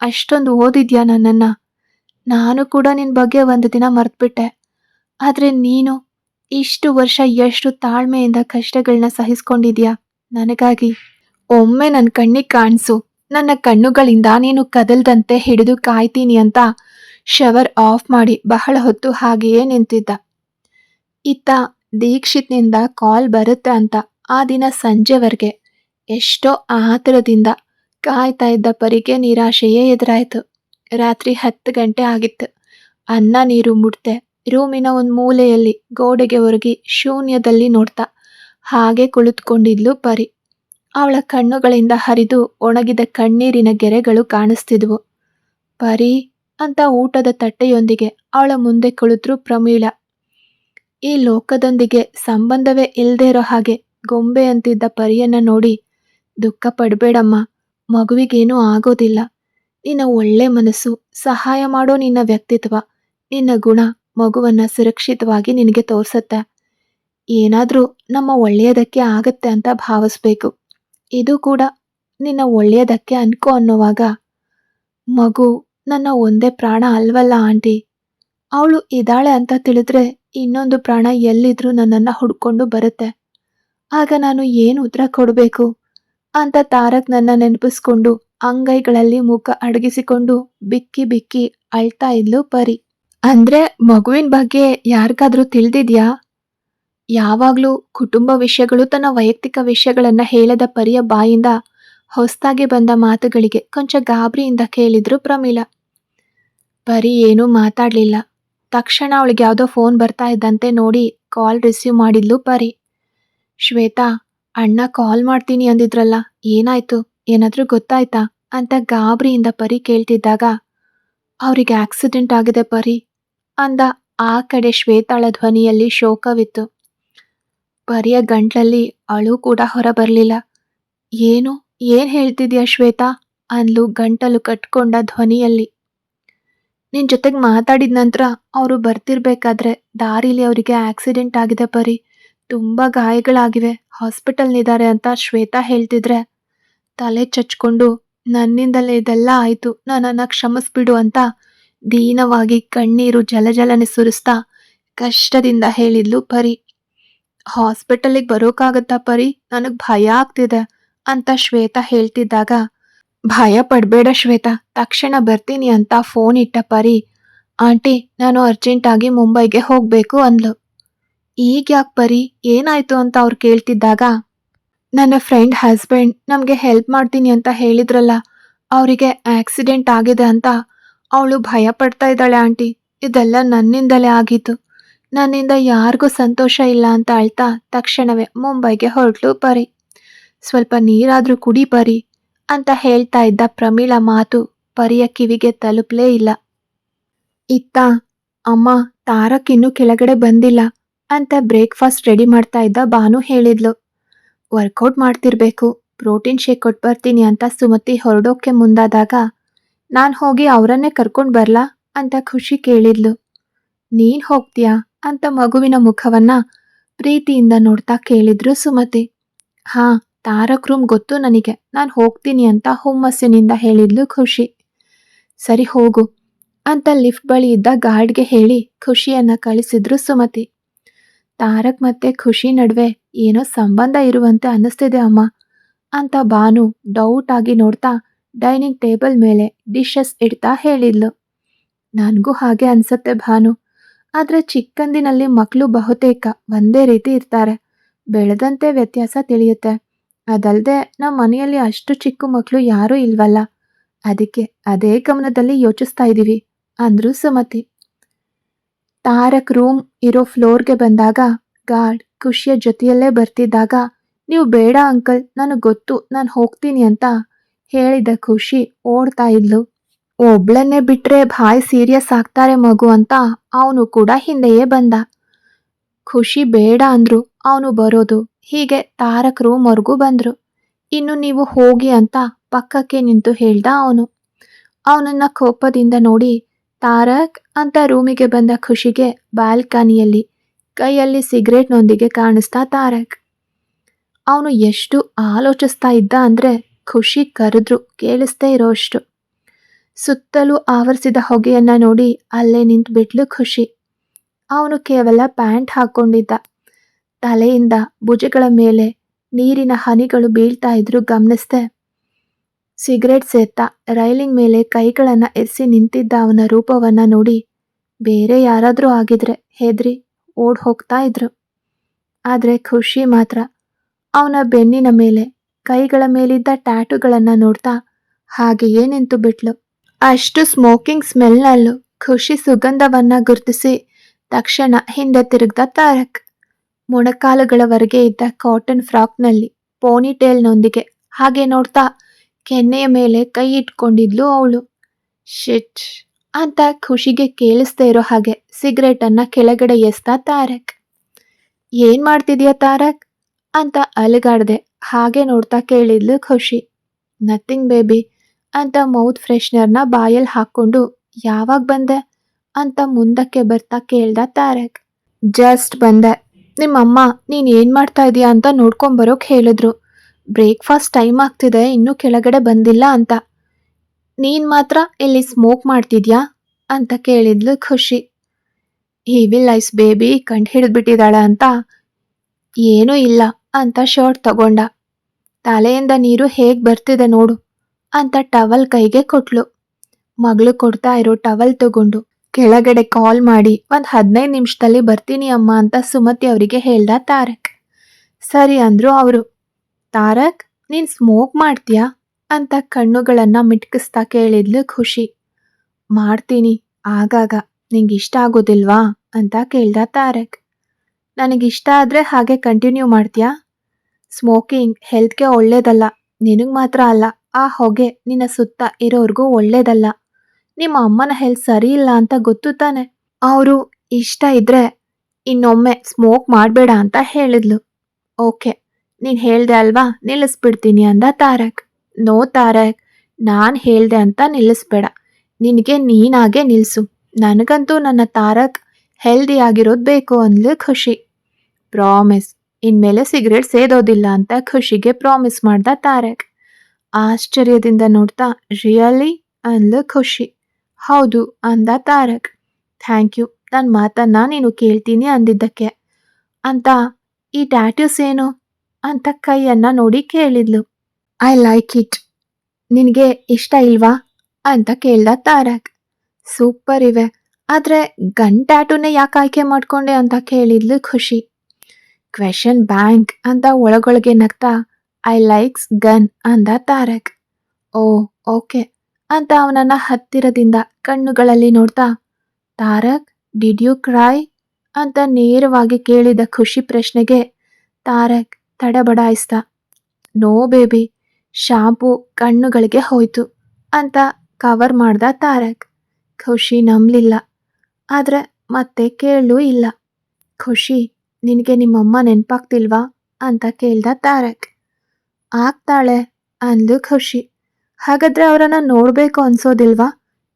ಅಷ್ಟೊಂದು ಓದಿದ್ಯಾ ನನ್ನನ್ನ? ನಾನು ಕೂಡ ನಿನ್ನ ಬಗ್ಗೆ ಒಂದು ದಿನ ಮರೆತುಬಿಟ್ಟೆ. ಆದರೆ ನೀನು ಇಷ್ಟು ವರ್ಷ ಎಷ್ಟು ತಾಳ್ಮೆಯಿಂದ ಕಷ್ಟಗಳನ್ನ ಸಹಿಸ್ಕೊಂಡಿದ್ಯಾ? ನನಗಾಗಿ ಒಮ್ಮೆ ನನ್ನ ಕಣ್ಣಿಗೆ ಕಾಣಿಸು. ನನ್ನ ಕಣ್ಣುಗಳಿಂದ ನೀನು ಕದಲ್ದಂತೆ ಹಿಡಿದು ಕಾಯ್ತೀನಿ ಅಂತ ಶವರ್ ಆಫ್ ಮಾಡಿ ಬಹಳ ಹೊತ್ತು ಹಾಗೆಯೇ ನಿಂತಿದ್ದ. ಇತ್ತ ದೀಕ್ಷಿತ್ನಿಂದ ಕಾಲ್ ಬರುತ್ತೆ ಅಂತ ಆ ದಿನ ಸಂಜೆವರೆಗೆ ಎಷ್ಟೋ ಆತುರದಿಂದ ಕಾಯ್ತಾ ಇದ್ದ ಪರಿಗೆ ನಿರಾಶೆಯೇ ಎದುರಾಯ್ತು. ರಾತ್ರಿ ಹತ್ತು ಗಂಟೆ ಆಗಿತ್ತು. ಅನ್ನ ನೀರು ಮುಟ್ದೆ. ರೂಮಿನ ಒಂದು ಮೂಲೆಯಲ್ಲಿ ಗೋಡೆಗೆ ಒರಗಿ ಶೂನ್ಯದಲ್ಲಿ ನೋಡ್ತಾ. ಹಾಗೆ ಕುಳಿತುಕೊಂಡಿದ್ಲು ಪರಿ. ಅವಳ ಕಣ್ಣುಗಳಿಂದ ಹರಿದು ಒಣಗಿದ ಕಣ್ಣೀರಿನ ಗೆರೆಗಳು ಕಾಣಿಸ್ತಿದ್ವು. ಪರಿ ಅಂತ ಊಟದ ತಟ್ಟೆಯೊಂದಿಗೆ ಅವಳ ಮುಂದೆ ಕುಳಿತರು ಪ್ರಮೀಳ. ಈ ಲೋಕದೊಂದಿಗೆ ಸಂಬಂಧವೇ ಇಲ್ಲದೆ ಇರೋ ಹಾಗೆ ಗೊಂಬೆ ಅಂತಿದ್ದ ಪರಿಯನ್ನ ನೋಡಿ ದುಃಖ ಪಡಬೇಡಮ್ಮ. ಮಗುವಿಗೇನೂ ಆಗೋದಿಲ್ಲ. ನಿನ್ನ ಒಳ್ಳೆ ಮನಸ್ಸು, ಸಹಾಯ ಮಾಡೋ ನಿನ್ನ ವ್ಯಕ್ತಿತ್ವ, ನಿನ್ನ ಗುಣ, ಮಗುವನ್ನ ಸುರಕ್ಷಿತವಾಗಿ ನಿನಗೆ ತೋರ್ಸತ್ತೆ. ಏನಾದರೂ ನಮ್ಮ ಒಳ್ಳೆಯದಕ್ಕೆ ಆಗತ್ತೆ ಅಂತ ಭಾವಿಸ್ಬೇಕು. ಇದು ಕೂಡ ನಿನ್ನ ಒಳ್ಳೆಯದಕ್ಕೆ ಅನ್ಕೋ ಅನ್ನುವಾಗ, ಮಗು, ನನ್ನ ಒಂದೇ ಪ್ರಾಣ ಅಲ್ವಲ್ಲ ಆಂಟಿ. ಅವಳು ಇದ್ದಾಳೆ ಅಂತ ತಿಳಿದ್ರೆ ಇನ್ನೊಂದು ಪ್ರಾಣ ಎಲ್ಲಿದ್ರೂ ನನ್ನನ್ನ ಹುಡ್ಕೊಂಡು ಬರುತ್ತೆ. ಆಗ ನಾನು ಏನು ಉತ್ತರ ಕೊಡಬೇಕು? ಅಂತ ತಾರಕ್ ನನ್ನ ನೆನಪಿಸ್ಕೊಂಡು ಅಂಗೈಗಳಲ್ಲಿ ಮುಖ ಅಡಗಿಸಿಕೊಂಡು ಬಿಕ್ಕಿ ಬಿಕ್ಕಿ ಅಳ್ತಾ ಇದ್ಲು ಪರಿ. ಅಂದ್ರೆ ಮಗುವಿನ ಬಗ್ಗೆ ಯಾರಿಗಾದ್ರೂ ತಿಳಿದಿದ್ಯಾ? ಯಾವಾಗ್ಲೂ ಕುಟುಂಬ ವಿಷಯಗಳು ತನ್ನ ವೈಯಕ್ತಿಕ ವಿಷಯಗಳನ್ನ ಹೇಳದ ಪರಿಯ ಬಾಯಿಂದ ಹೊಸ್ತಾಗಿ ಬಂದ ಮಾತುಗಳಿಗೆ ಕೊಂಚ ಗಾಬರಿಯಿಂದ ಕೇಳಿದ್ರು ಪ್ರಮೀಳ. ಪರಿ ಏನೂ ಮಾತಾಡ್ಲಿಲ್ಲ. ತಕ್ಷಣ ಅವಳಿಗೆ ಯಾವುದೋ ಫೋನ್ ಬರ್ತಾ ಇದ್ದಂತೆ ನೋಡಿ ಕಾಲ್ ರಿಸೀವ್ ಮಾಡಿದ್ಲು ಪರಿ. ಶ್ವೇತಾ, ಅಣ್ಣ ಕಾಲ್ ಮಾಡ್ತೀನಿ ಅಂದಿದ್ರಲ್ಲ, ಏನಾಯ್ತು? ಏನಾದ್ರೂ ಗೊತ್ತಾಯ್ತಾ? ಅಂತ ಗಾಬರಿಯಿಂದ ಪರಿ ಕೇಳ್ತಿದ್ದಾಗ, ಅವರಿಗೆ ಆಕ್ಸಿಡೆಂಟ್ ಆಗಿದೆ ಪರಿ ಅಂದ ಆ ಕಡೆ ಶ್ವೇತಾಳ ಧ್ವನಿಯಲ್ಲಿ ಶೋಕವಿತ್ತು. ಪರಿಯ ಗಂಟ್ಲಲ್ಲಿ ಅಳು ಕೂಡ ಹೊರಬರ್ಲಿಲ್ಲ. ಏನು? ಏನ್ ಹೇಳ್ತಿದ್ಯಾ ಶ್ವೇತಾ? ಅಂದ್ಲು ಗಂಟಲು ಕಟ್ಕೊಂಡ ಧ್ವನಿಯಲ್ಲಿ. ನಿನ್ ಜೊತೆಗೆ ಮಾತಾಡಿದ ನಂತರ ಅವರು ಬರ್ತಿರ್ಬೇಕಾದ್ರೆ ದಾರಿಲಿ ಅವರಿಗೆ ಆಕ್ಸಿಡೆಂಟ್ ಆಗಿದೆ ಪರಿ. ತುಂಬಾ ಗಾಯಗಳಾಗಿವೆ. ಹಾಸ್ಪಿಟಲ್ನಿದ್ದಾರೆ ಅಂತ ಶ್ವೇತಾ ಹೇಳ್ತಿದ್ರೆ ತಲೆ ಚಚ್ಕೊಂಡು, ನನ್ನಿಂದಲೇ ಇದೆಲ್ಲ ಆಯ್ತು, ನನ್ನನ್ನು ಕ್ಷಮಿಸ್ಬಿಡು ಅಂತ ದೀನವಾಗಿ ಕಣ್ಣೀರು ಜಲಜಲನೆ ಸುರಿಸ್ತಾ ಕಷ್ಟದಿಂದ ಹೇಳಿದ್ಲು ಪರಿ. ಹಾಸ್ಪಿಟಲಿಗೆ ಬರೋಕ್ಕಾಗತ್ತಾ ಪರಿ? ನನಗೆ ಭಯ ಆಗ್ತಿದೆ ಅಂತ ಶ್ವೇತಾ ಹೇಳ್ತಿದ್ದಾಗ, ಭಯ ಪಡಬೇಡ ಶ್ವೇತಾ, ತಕ್ಷಣ ಬರ್ತೀನಿ ಅಂತ ಫೋನ್ ಇಟ್ಟ ಪರಿ. ಆಂಟಿ, ನಾನು ಅರ್ಜೆಂಟಾಗಿ ಮುಂಬೈಗೆ ಹೋಗ್ಬೇಕು ಅಂದ್ಲು. ಈಗ ಯಾಕೆ ಪರಿ? ಏನಾಯ್ತು ಅಂತ ಅವ್ರು ಕೇಳ್ತಿದ್ದಾಗ ನನ್ನ ಫ್ರೆಂಡ್ ಹಸ್ಬೆಂಡ್ ನಮಗೆ ಹೆಲ್ಪ್ ಮಾಡ್ತೀನಿ ಅಂತ ಹೇಳಿದ್ರಲ್ಲ, ಅವರಿಗೆ ಆಕ್ಸಿಡೆಂಟ್ ಆಗಿದೆ ಅಂತ ಅವಳು ಭಯ ಪಡ್ತಾ ಇದ್ದಾಳೆ ಆಂಟಿ. ಇದೆಲ್ಲ ನನ್ನಿಂದಲೇ ಆಗಿತ್ತು ನನ್ನಿಂದ ಯಾರಿಗೂ ಸಂತೋಷ ಇಲ್ಲ ಅಂತ ಅಳ್ತಾ ತಕ್ಷಣವೇ ಮುಂಬೈಗೆ ಹೊರಟ್ಲು ಬರಿ ಸ್ವಲ್ಪ ನೀರಾದರೂ ಕುಡಿ ಬರಿ ಅಂತ ಹೇಳ್ತಾ ಇದ್ದ ಪ್ರಮೀಳ ಮಾತು ಪರಿಯ ಕಿವಿಗೆ ತಲುಪಲೇ ಇಲ್ಲ. ಇತ್ತ, ಅಮ್ಮ, ತಾರಕ್ ಇನ್ನೂ ಕೆಳಗಡೆ ಬಂದಿಲ್ಲ, ಅಂತ ಬ್ರೇಕ್ಫಾಸ್ಟ್ ರೆಡಿ ಮಾಡ್ತಾ ಇದ್ದ ಬಾನು ಹೇಳಿದ್ಲು. ವರ್ಕೌಟ್ ಮಾಡ್ತಿರ್ಬೇಕು. ಪ್ರೋಟೀನ್ ಶೇಕ್ ಕೊಟ್ಟು ಬರ್ತೀನಿ ಅಂತ ಸುಮತಿ ಹೊರಡೋಕ್ಕೆ ಮುಂದಾದಾಗ, ನಾನು ಹೋಗಿ ಅವರನ್ನೇ ಕರ್ಕೊಂಡು ಬರ್ಲಾ ಅಂತ ಖುಷಿ ಕೇಳಿದ್ಲು. ನೀನು ಹೋಗ್ತೀಯಾ ಅಂತ ಮಗುವಿನ ಮುಖವನ್ನ ಪ್ರೀತಿಯಿಂದ ನೋಡ್ತಾ ಕೇಳಿದ್ರು ಸುಮತಿ. ಹಾ, ತಾರಕ್ ರೂಮ್ ಗೊತ್ತು ನನಗೆ. ನಾನು ಹೋಗ್ತೀನಿ ಅಂತ ಹುಮ್ಮಸ್ಸಿನಿಂದ ಹೇಳಿದ್ಲು ಖುಷಿ. ಸರಿ ಹೋಗು ಅಂತ ಲಿಫ್ಟ್ ಬಳಿ ಇದ್ದ ಗಾರ್ಡ್ಗೆ ಹೇಳಿ ಖುಷಿಯನ್ನ ಕಳಿಸಿದ್ರು ಸುಮತಿ. ತಾರಕ್ ಮತ್ತೆ ಖುಷಿ ನಡುವೆ ಏನೋ ಸಂಬಂಧ ಇರುವಂತೆ ಅನ್ನಿಸ್ತಿದೆ ಅಮ್ಮ ಅಂತ ಬಾನು ಡೌಟ್ ಆಗಿ ನೋಡ್ತಾ ಡೈನಿಂಗ್ ಟೇಬಲ್ ಮೇಲೆ ಡಿಶಸ್ ಇಡ್ತಾ ಹೇಳಿದ್ಲು. ನನಗೂ ಹಾಗೆ ಅನ್ಸತ್ತೆ ಭಾನು, ಆದರೆ ಚಿಕ್ಕಂದಿನಲ್ಲಿ ಮಕ್ಕಳು ಬಹುತೇಕ ಒಂದೇ ರೀತಿ ಇರ್ತಾರೆ. ಬೆಳೆದಂತೆ ವ್ಯತ್ಯಾಸ ತಿಳಿಯುತ್ತೆ. ಅದಲ್ಲದೆ ನಮ್ಮ ಮನೆಯಲ್ಲಿ ಅಷ್ಟು ಚಿಕ್ಕ ಮಕ್ಕಳು ಯಾರೂ ಇಲ್ವಲ್ಲ. ಅದಕ್ಕೆ ಅದೇ ಗಮನದಲ್ಲಿ ಯೋಚಿಸ್ತಾ ಇದ್ದೀವಿ ಅಂದ್ರು ಸುಮತಿ. ತಾರಕ್ ರೂಮ್ ಇರೋ ಫ್ಲೋರ್ಗೆ ಬಂದಾಗ ಗಾರ್ಡ್ ಖುಷಿಯ ಜೊತೆಯಲ್ಲೇ ಬರ್ತಿದ್ದಾಗ, ನೀವು ಬೇಡ ಅಂಕಲ್, ನನಗೆ ಗೊತ್ತು, ನಾನು ಹೋಗ್ತೀನಿ ಅಂತ ಹೇಳಿದ ಖುಷಿ ಓಡ್ತಾ ಇದ್ಲು. ಒಬ್ಳನ್ನೇ ಬಿಟ್ರೆ ಭಾಯ್ ಸೀರಿಯಸ್ ಆಗ್ತಾರೆ ಮಗು ಅಂತ ಅವನು ಕೂಡ ಹಿಂದೆಯೇ ಬಂದ. ಖುಷಿ ಬೇಡ ಅಂದ್ರು, ಅವನು ಬರೋದು. ಹೀಗೆ ತಾರಕ್ ರೂಮ್ವರೆಗೂ ಬಂದ್ರು. ಇನ್ನು ನೀವು ಹೋಗಿ ಅಂತ ಪಕ್ಕಕ್ಕೆ ನಿಂತು ಹೇಳ್ದ ಅವನು. ಅವನನ್ನ ಕೋಪದಿಂದ ನೋಡಿ ತಾರಕ್ ಅಂತ ರೂಮಿಗೆ ಬಂದ ಖುಷಿಗೆ ಬಾಲ್ಕನಿಯಲ್ಲಿ ಕೈಯಲ್ಲಿ ಸಿಗರೇಟ್ನೊಂದಿಗೆ ಕಾಣಿಸ್ತಾ ತಾರಕ್. ಅವನು ಎಷ್ಟು ಆಲೋಚಿಸ್ತಾ ಇದ್ದ ಅಂದ್ರೆ ಖುಷಿ ಕರೆದ್ರು, ಕೇಳಿಸ್ದೇ ಇರೋಷ್ಟು ಸುತ್ತಲೂ ಆವರಿಸಿದ ಹೊಗೆಯನ್ನು ನೋಡಿ ಅಲ್ಲೇ ನಿಂತ್ಬಿಟ್ಲು ಖುಷಿ. ಅವನು ಕೇವಲ ಪ್ಯಾಂಟ್ ಹಾಕೊಂಡಿದ್ದ. ತಲೆಯಿಂದ ಭುಜಗಳ ಮೇಲೆ ನೀರಿನ ಹನಿಗಳು ಬೀಳ್ತಾ ಇದ್ರು ಗಮನಿಸ್ದೆ. ಸಿಗರೇಟ್ ಸೇತ ರೈಲಿಂಗ್ ಮೇಲೆ ಕೈಗಳನ್ನು ಎಸಿ ನಿಂತಿದ್ದ ಅವನ ರೂಪವನ್ನ ನೋಡಿ ಬೇರೆ ಯಾರಾದರೂ ಆಗಿದ್ರೆ, ಹೆದ್ರಿ? ಓಡ್ ಹೋಗ್ತಾ ಇದ್ರು. ಆದರೆ ಖುಷಿ ಮಾತ್ರ. ಅವನ ಬೆನ್ನಿನ ಮೇಲೆ, ಕೈಗಳ ಮೇಲಿದ್ದ ಟ್ಯಾಟುಗಳನ್ನು ನೋಡ್ತಾ ಹಾಗೆಯೇ ನಿಂತು ಬಿಟ್ಲು. ಅಷ್ಟು ಸ್ಮೋಕಿಂಗ್ ಸ್ಮೆಲ್ನಲ್ಲೂ ಖುಷಿ ಸುಗಂಧವನ್ನ ಗುರುತಿಸಿ ತಕ್ಷಣ ಹಿಂದೆ ತಿರುಗ್ದ ತಾರಕ್. ಮೊಣಕಾಲುಗಳವರೆಗೆ ಇದ್ದ ಕಾಟನ್ ಫ್ರಾಕ್ನಲ್ಲಿ ಪೋನಿಟೇಲ್ನೊಂದಿಗೆ ಹಾಗೆ ನೋಡ್ತಾ ಕೆನ್ನೆಯ ಮೇಲೆ ಕೈ ಇಟ್ಕೊಂಡಿದ್ಲು ಅವಳು. ಶಿಟ್. ಅಂತ ಖುಷಿಗೆ ಕೇಳಿಸ್ದೇ ಇರೋ ಹಾಗೆ ಸಿಗರೇಟ್ ಅನ್ನ ಕೆಳಗಡೆ ಎಸ್ತ ತಾರಕ್. ಏನ್ ಮಾಡ್ತಿದ್ಯಾ ತಾರಕ್? ಅಂತ ಅಲುಗಾಡ್ದೆ. ಹಾಗೆ ನೋಡ್ತಾ ಕೇಳಿದ್ಲು ಖುಷಿ. ನಥಿಂಗ್ ಬೇಬಿ ಅಂತ ಮೌತ್ ಫ್ರೆಶ್ನರ್ನ ಬಾಯಲ್ಲಿ ಹಾಕೊಂಡು ಯಾವಾಗ ಬಂದೆ? ಅಂತ ಮುಂದಕ್ಕೆ ಬರ್ತಾ ಕೇಳ್ದ ತಾರಕ್. ಜಸ್ಟ್ ಬಂದೆ. ನಿಮ್ಮಮ್ಮ, ನೀನ್ ಏನ್ ಮಾಡ್ತಾ ಇದೀಯಾ ಅಂತ ನೋಡ್ಕೊಂಬರೋಕ್ ಹೇಳಿದ್ರು. ಬ್ರೇಕ್ಫಾಸ್ಟ್ ಟೈಮ್ ಆಗ್ತಿದೆ, ಇನ್ನೂ ಕೆಳಗಡೆ ಬಂದಿಲ್ಲ ಅಂತ. ನೀನ್ ಮಾತ್ರ ಇಲ್ಲಿ ಸ್ಮೋಕ್ ಮಾಡ್ತಿದ್ಯಾ? ಅಂತ ಕೇಳಿದ್ಲು ಖುಷಿ. ಈ ವಿಲ್ ಐಸ್ ಬೇಬಿ ಕಂಡು ಹಿಡಿದ್ಬಿಟ್ಟಿದ್ದಾಳೆ ಅಂತ. ಏನೂ ಇಲ್ಲ ಅಂತ ಶರ್ಟ್ ತಗೊಂಡ. ತಲೆಯಿಂದ ನೀರು ಹೇಗ್ ಬರ್ತಿದೆ ನೋಡು ಅಂತ ಟವಲ್ ಕೈಗೆ ಕೊಟ್ಲು. ಮಗಳು ಕೊಡ್ತಾ ಇರೋ ಟವಲ್ ತಗೊಂಡು. ಕೆಳಗಡೆ ಕಾಲ್ ಮಾಡಿ ಒಂದ್ ಹದಿನೈದು ನಿಮಿಷದಲ್ಲಿ ಬರ್ತೀನಿ ಅಮ್ಮ ಅಂತ ಸುಮತಿ ಅವರಿಗೆ ಹೇಳ್ದ ತಾರಕ್. ಸರಿ ಅಂದ್ರು ಅವರು. ತಾರಕ್, ನೀನ್ ಸ್ಮೋಕ್ ಮಾಡ್ತೀಯಾ? ಅಂತ ಕಣ್ಣುಗಳನ್ನ ಮಿಟ್ಕಿಸ್ತಾ ಕೇಳಿದ್ಲು ಖುಷಿ. ಮಾಡ್ತೀನಿ, ಆಗಾಗ. ನಿಂಗೆ ಇಷ್ಟ ಆಗೋದಿಲ್ವಾ? ಅಂತ ಕೇಳ್ದ ತಾರಕ್. ನನಗಿಷ್ಟ ಆದ್ರೆ ಹಾಗೆ ಕಂಟಿನ್ಯೂ ಮಾಡ್ತೀಯಾ? ಸ್ಮೋಕಿಂಗ್ ಹೆಲ್ತ್ಗೆ ಒಳ್ಳೇದಲ್ಲ. ನಿನಗೆ ಮಾತ್ರ ಅಲ್ಲ. ಆ ಹೊಗೆ ನಿನ್ನ ಸುತ್ತ ಇರೋರ್ಗೂ ಒಳ್ಳೇದಲ್ಲ. ನಿಮ್ಮ ಅಮ್ಮನ ಹೆಲ್ತ್ ಸರಿ ಇಲ್ಲ ಅಂತ ಗೊತ್ತು ತಾನೆ? ಅವರು ಇಷ್ಟ ಇದ್ರೆ ಇನ್ನೊಮ್ಮೆ ಸ್ಮೋಕ್ ಮಾಡಬೇಡ ಅಂತ ಹೇಳಿದ್ಲು. ಓಕೆ. ನೀನು ಹೇಳ್ದೆ ಅಲ್ವಾ? ನಿಲ್ಲಿಸ್ಬಿಡ್ತೀನಿ ಅಂದ ತಾರಕ್. ನೋ ತಾರಕ್ ನಾನು ಹೇಳ್ದೆ ಅಂತ ನಿಲ್ಲಿಸ್ಬೇಡ. ನಿನಗೆ ನೀನಾಗೆ ನಿಲ್ಲಿಸು ನನಗಂತೂ ನನ್ನ ತಾರಕ್ ಹೆಲ್ದಿ ಆಗಿರೋದು ಬೇಕು ಅಂದ್ಲು ಖುಷಿ. ಪ್ರಾಮಿಸ್ ಇನ್ಮೇಲೆ ಸಿಗರೇಟ್ ಸೇದೋದಿಲ್ಲ ಅಂತ ಖುಷಿಗೆ ಪ್ರಾಮಿಸ್ ಮಾಡ್ದ ತಾರಕ್. ಆಶ್ಚರ್ಯದಿಂದ ನೋಡ್ತಾ ರಿಯಲಿ ಅಂದ್ಲು ಖುಷಿ. ಹೌದು, ಅಂದ ತಾರಕ್. ಥ್ಯಾಂಕ್ ಯು ನನ್ನ ಮಾತನ್ನ ನೀನು ಕೇಳ್ತೀನಿ ಅಂದಿದ್ದಕ್ಕೆ. ಅಂತ, ಈ ಟ್ಯಾಟ್ಯೂಸ್ ಏನು? ಅಂತ ಕೈಯನ್ನ ನೋಡಿ ಕೇಳಿದ್ಲು. ಐ ಲೈಕ್ ಇಟ್ ನಿನಗೆ ಇಷ್ಟ ಇಲ್ವಾ? ಅಂತ ಕೇಳ್ದ ತಾರಕ್. ಸೂಪರ್ ಇವೆ. ಆದರೆ ಗನ್ ಟ್ಯಾಟೂನೇ ಯಾಕೆ ಆಯ್ಕೆ ಮಾಡ್ಕೊಂಡೆ ಅಂತ ಕೇಳಿದ್ಲು ಖುಷಿ. ಕ್ವೆಶನ್ ಬ್ಯಾಂಕ್ ಅಂತ ಒಳಗೊಳಗೆ ನಗ್ತಾ ಐ ಲೈಕ್ಸ್ ಗನ್ ಅಂದ ತಾರಕ್. ಓ, ಓಕೆ ಅಂತ ಅವನನ್ನ ಹತ್ತಿರದಿಂದ ಕಣ್ಣುಗಳಲ್ಲಿ ನೋಡ್ತಾ, ತಾರಕ್ ಡಿಡ್ ಯು ಕ್ರೈ ಅಂತ ನೇರವಾಗಿ ಕೇಳಿದ ಖುಷಿ ಪ್ರಶ್ನೆಗೆ ತಾರಕ್ ತಡಬಡಾಯಿಸ್ದ. ನೋ ಬೇಬಿ ಶಾಂಪು ಕಣ್ಣುಗಳಿಗೆ ಹೋಯ್ತು ಅಂತ ಕವರ್ ಮಾಡ್ದ ತಾರಕ್. ಖುಷಿ ನಂಬಲಿಲ್ಲ, ಆದ್ರೆ ಮತ್ತೆ ಕೇಳಲೂ ಇಲ್ಲ. ಖುಷಿ, ನಿನಗೆ ನಿಮ್ಮಮ್ಮ ನೆನಪಾಗ್ತಿಲ್ವಾ ಅಂತ ಕೇಳ್ದ ತಾರಕ್. ಆಗ್ತಾಳೆ ಅಂದ್ಲು ಖುಷಿ, ಹಾಗಾದ್ರೆ ಅವರನ್ನು ನೋಡಬೇಕು ಅನ್ಸೋದಿಲ್ವಾ?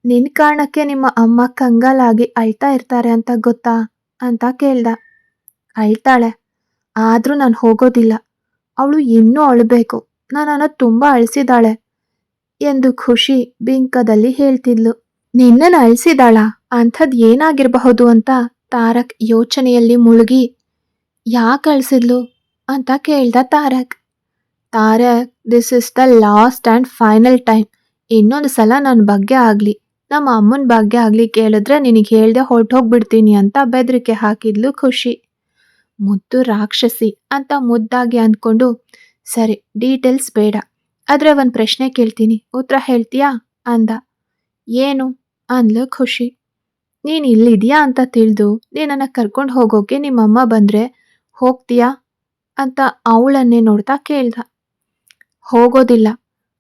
ನಿನ್ ಕಾರಣಕ್ಕೆ ನಿಮ್ಮ ಅಮ್ಮ ಕಂಗಾಲಾಗಿ ಅಳ್ತಾ ಇರ್ತಾರೆ ಅಂತ ಗೊತ್ತಾ ಅಂತ ಕೇಳ್ದ. ಅಳ್ತಾಳೆ, ಆದ್ರೂ ನಾನು ಹೋಗೋದಿಲ್ಲ, ಅವಳು ಇನ್ನೂ ಅಳಬೇಕು. ನನ್ನನ್ನು ತುಂಬಾ ಅಳಿಸಿದಾಳೆ ಎಂದು ಖುಷಿ ಬಿಂಕದಲ್ಲಿ ಹೇಳ್ತಿದ್ಲು. ನಿನ್ನನ್ನು ಅಳಿಸಿದಾಳ ಅಂಥದ್ ಏನಾಗಿರಬಹುದು ಅಂತ ತಾರಕ್ ಯೋಚನೆಯಲ್ಲಿ ಮುಳುಗಿ, ಯಾಕೆ ಅಳಿಸಿದ್ಲು ಅಂತ ಕೇಳ್ದ Tarak. Tarak this is the last and final time ಇನ್ನೊಂದು ಸಲ ನನ್ನ ಬಗ್ಗೆ ಆಗಲಿ, ನಮ್ಮ ಅಮ್ಮನ ಬಗ್ಗೆ ಆಗಲಿ ಕೇಳಿದ್ರೆ ನಿನಗೆ ಹೇಳ್ದೆ ಹೊರಟೋಗ್ಬಿಡ್ತೀನಿ ಅಂತ ಬೆದರಿಕೆ ಹಾಕಿದ್ಲು ಖುಷಿ. ಮುದ್ದು ರಾಕ್ಷಸಿ ಅಂತ ಮುದ್ದಾಗಿ ಅಂದ್ಕೊಂಡು ಸರಿ, ಡೀಟೇಲ್ಸ್ ಬೇಡ. ಆದರೆ ಒಂದು ಪ್ರಶ್ನೆ ಕೇಳ್ತೀನಿ. ಉತ್ತರ ಹೇಳ್ತೀಯಾ? ಅಂದ. ಏನು? ಅಂದ್ಲು ಖುಷಿ. ನೀನು ಇಲ್ಲಿದೆಯಾ ಅಂತ ತಿಳಿದು ನೀನನ್ನು ಕರ್ಕೊಂಡು ಹೋಗೋಕೆ ನಿಮ್ಮಮ್ಮ ಬಂದರೆ ಹೋಗ್ತೀಯಾ? ಅಂತ ಅವಳನ್ನೇ ನೋಡ್ತಾ ಕೇಳ್ದ. ಹೋಗೋದಿಲ್ಲ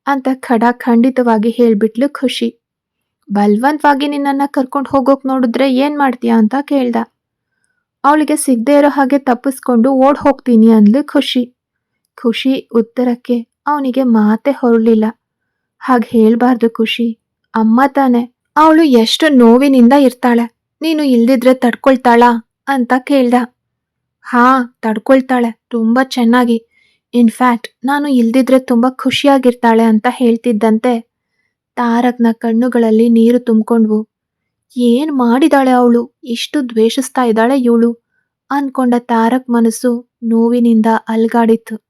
ಅಂತ ಖಡ ಖಂಡಿತವಾಗಿ ಹೇಳಿಬಿಟ್ಲು ಖುಷಿ. ಬಲ್ವಂತವಾಗಿ ನಿನ್ನನ್ನು ಕರ್ಕೊಂಡು ಹೋಗೋಕೆ ನೋಡಿದ್ರೆ ಏನು ಮಾಡ್ತೀಯಾ ಅಂತ ಕೇಳ್ದ. ಅವಳಿಗೆ ಸಿಗದೇ ಇರೋ ಹಾಗೆ ತಪ್ಪಿಸ್ಕೊಂಡು ಓಡ್ ಹೋಗ್ತೀನಿ ಅಂದ್ಲು ಖುಷಿ. ಖುಷಿ ಉತ್ತರಕ್ಕೆ ಅವನಿಗೆ ಮಾತೆ ಹೊರಲಿಲ್ಲ ಹಾಗೆ ಹೇಳ್ಬಾರ್ದು ಖುಷಿ. ಅಮ್ಮ ತಾನೆ, ಅವಳು ಎಷ್ಟು ನೋವಿನಿಂದ ಇರ್ತಾಳೆ. ನೀನು ಇಲ್ದಿದ್ರೆ ತಡ್ಕೊಳ್ತಾಳಾ ಅಂತ ಕೇಳ್ದ. ಹಾ, ತಡ್ಕೊಳ್ತಾಳೆ, ತುಂಬ ಚೆನ್ನಾಗಿ. ಇನ್ಫ್ಯಾಕ್ಟ್ ನಾನು ಇಲ್ದಿದ್ರೆ ತುಂಬ ಖುಷಿಯಾಗಿರ್ತಾಳೆ ಅಂತ ಹೇಳ್ತಿದ್ದಂತೆ. ತಾರಕ್ನ ಕಣ್ಣುಗಳಲ್ಲಿ ನೀರು ತುಂಬಿಕೊಂಡ್ವು. ಏನ್ ಮಾಡಿದಾಳೆ ಅವಳು? ಇಷ್ಟು ದ್ವೇಷಿಸ್ತಾ ಇದ್ದಾಳೆ ಇವಳು. ಅನ್ಕೊಂಡ ತಾರಕ್ ಮನಸ್ಸು ನೋವಿನಿಂದ ಅಲ್ಗಾಡಿತ್ತು.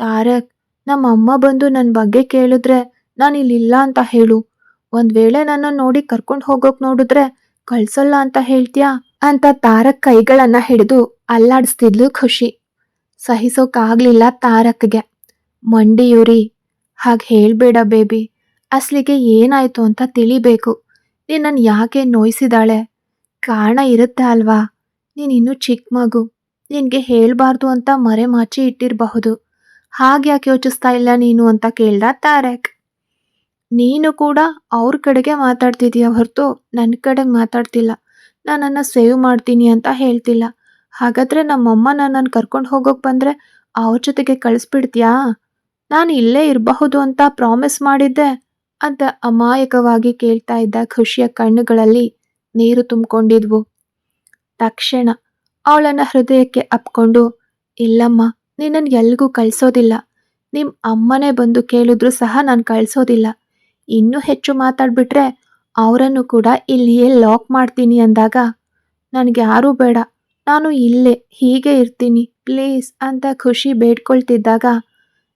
ತಾರಕ್ ನಮ್ಮ ಅಮ್ಮ ಬಂದು ನನ್ನ ಬಗ್ಗೆ ಕೇಳಿದ್ರೆ ನಾನು ಇಲ್ಲಿಲ್ಲ ಅಂತ ಹೇಳು. ಒಂದ್ ವೇಳೆ ನನ್ನ ನೋಡಿ ಕರ್ಕೊಂಡು ಹೋಗೋಕ್ ನೋಡಿದ್ರೆ ಕಳ್ಸಲ್ಲ ಅಂತ ಹೇಳ್ತೀಯಾ? ಅಂತ ತಾರಕ್ ಕೈಗಳನ್ನ ಹಿಡಿದು ಅಲ್ಲಾಡಿಸ್ತಿದ್ಲು ಖುಷಿ. ಸಹಿಸೋಕಾಗ್ಲಿಲ್ಲ ತಾರಕ್ಗೆ. ಮಂಡಿಯುರಿ, ಹಾಗೆ ಹೇಳ್ಬೇಡ ಬೇಬಿ, ಅಸ್ಲಿಗೆ ಏನಾಯ್ತು ಅಂತ ತಿಳಿಬೇಕು. ನಿನ್ನನ್ನು ಯಾಕೆ ನೋಯಿಸಿದಾಳೆ? ಕಾರಣ ಇರುತ್ತೆ ಅಲ್ವಾ? ನೀನು ಇನ್ನೂ ಚಿಕ್ಕ ಮಗು. ನಿನಗೆ ಹೇಳ್ಬಾರ್ದು ಅಂತ ಮರೆ ಮಾಚಿ ಇಟ್ಟಿರಬಹುದು. ಹಾಗ್ಯಾಕೆ ಯೋಚಿಸ್ತಾ ಇಲ್ಲ ನೀನು ಅಂತ ಕೇಳ್ದ ತಾರಕ್. ನೀನು ಕೂಡ ಅವ್ರ ಕಡೆಗೆ ಮಾತಾಡ್ತಿದೀಯ ಹೊರತು ನನ್ನ ಕಡೆಗೆ ಮಾತಾಡ್ತಿಲ್ಲ. ನಾನನ್ನು ಸೇವ್ ಮಾಡ್ತೀನಿ ಅಂತ ಹೇಳ್ತಿಲ್ಲ. ಹಾಗಾದ್ರೆ ನಮ್ಮಮ್ಮ ನನ್ನ ಕರ್ಕೊಂಡು ಹೋಗೋಕೆ ಬಂದರೆ ಅವ್ರ ಜೊತೆಗೆ ಕಳಿಸ್ಬಿಡ್ತೀಯಾ? ನಾನು ಇಲ್ಲೇ ಇರಬಹುದು ಅಂತ ಪ್ರಾಮಿಸ್ ಮಾಡಿದ್ದೆ ಅಂತ ಅಮಾಯಕವಾಗಿ ಕೇಳ್ತಾ ಇದ್ದ ಖುಷಿಯ ಕಣ್ಣುಗಳಲ್ಲಿ ನೀರು ತುಂಬಿಕೊಂಡಿದ್ವು. ತಕ್ಷಣ ಅವಳನ್ನ ಹೃದಯಕ್ಕೆ ಅಪ್ಕೊಂಡು, ಇಲ್ಲಮ್ಮ ನಿನ್ನನ್ನು ಎಲ್ಗೂ ಕಳಿಸೋದಿಲ್ಲ. ನಿಮ್ಮ ಅಮ್ಮನೇ ಬಂದು ಕೇಳಿದ್ರು ಸಹ ನಾನು ಕಳಿಸೋದಿಲ್ಲ. ಇನ್ನೂ ಹೆಚ್ಚು ಮಾತಾಡ್ಬಿಟ್ರೆ ಅವರನ್ನು ಕೂಡ ಇಲ್ಲಿಯೇ ಲಾಕ್ ಮಾಡ್ತೀನಿ ಅಂದಾಗ ನನಗೆ ಯಾರೂ ಬೇಡ. ನಾನು ಇಲ್ಲೇ, ಹೀಗೆ ಇರ್ತೀನಿ, ಪ್ಲೀಸ್ ಅಂತ ಖುಷಿ ಬೇಡ್ಕೊಳ್ತಿದ್ದಾಗ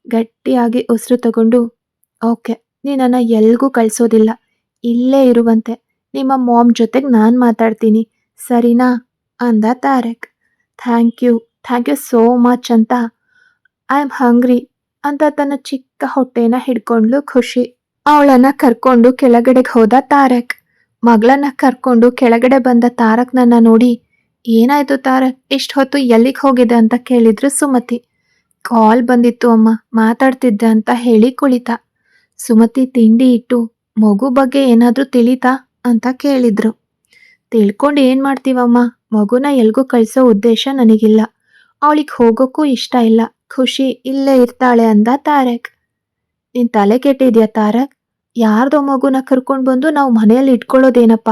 ಗಟ್ಟಿಯಾಗಿ ಉಸಿರು ತಗೊಂಡು, ಓಕೆ ನೀನನ್ನು ಎಲ್ಗೂ ಕಳಿಸೋದಿಲ್ಲ. ಇಲ್ಲೇ ಇರುವಂತೆ. ನಿಮ್ಮ ಮಾಮ್ ಜೊತೆಗೆ ನಾನು ಮಾತಾಡ್ತೀನಿ. ಸರಿನಾ? ಅಂದ Tarak. Thank you. Thank you so much ಅಂತ. ಐ ಆಮ್ ಹಂಗ್ರಿ ಅಂತ ತನ್ನ ಚಿಕ್ಕ ಹೊಟ್ಟೆನ ಹಿಡ್ಕೊಂಡ್ಲು ಖುಷಿ. ಅವಳನ್ನ ಕರ್ಕೊಂಡು ಕೆಳಗಡೆಗೆ ಹೋದ ತಾರಕ್. ಮಗಳನ್ನ ಕರ್ಕೊಂಡು ಕೆಳಗಡೆ ಬಂದ ತಾರಕ್ನನ್ನ ನೋಡಿ, ಏನಾಯ್ತು ತಾರಕ್, ಇಷ್ಟು ಹೊತ್ತು ಎಲ್ಲಿಗೆ ಹೋಗಿದೆ ಅಂತ ಕೇಳಿದ್ರು ಸುಮತಿ. ಕಾಲ್ ಬಂದಿತ್ತು ಅಮ್ಮ, ಮಾತಾಡ್ತಿದ್ದೆ ಅಂತ ಹೇಳಿ ಕುಳಿತ. ಸುಮತಿ ತಿಂಡಿ ಇಟ್ಟು, ಮಗು ಬಗ್ಗೆ ಏನಾದರೂ ತಿಳಿತಾ ಅಂತ ಕೇಳಿದ್ರು. ತಿಳ್ಕೊಂಡು ಏನು ಮಾಡ್ತೀವಮ್ಮ, ಮಗುನ ಎಲ್ಗೂ ಕಳಿಸೋ ಉದ್ದೇಶ ನನಗಿಲ್ಲ. ಅವಳಿಗೆ ಹೋಗೋಕ್ಕೂ ಇಷ್ಟ ಇಲ್ಲ. ಖುಷಿ ಇಲ್ಲೇ ಇರ್ತಾಳೆ ಅಂದ ತಾರಕ್. ನಿನ್ ತಲೆ ಕೆಟ್ಟಿದ್ಯಾ ತಾರಕ್? ಯಾರ್ದೋ ಮಗುನ ಕರ್ಕೊಂಡು ಬಂದು ನಾವು ಮನೆಯಲ್ಲಿ ಇಟ್ಕೊಳ್ಳೋದೇನಪ್ಪ?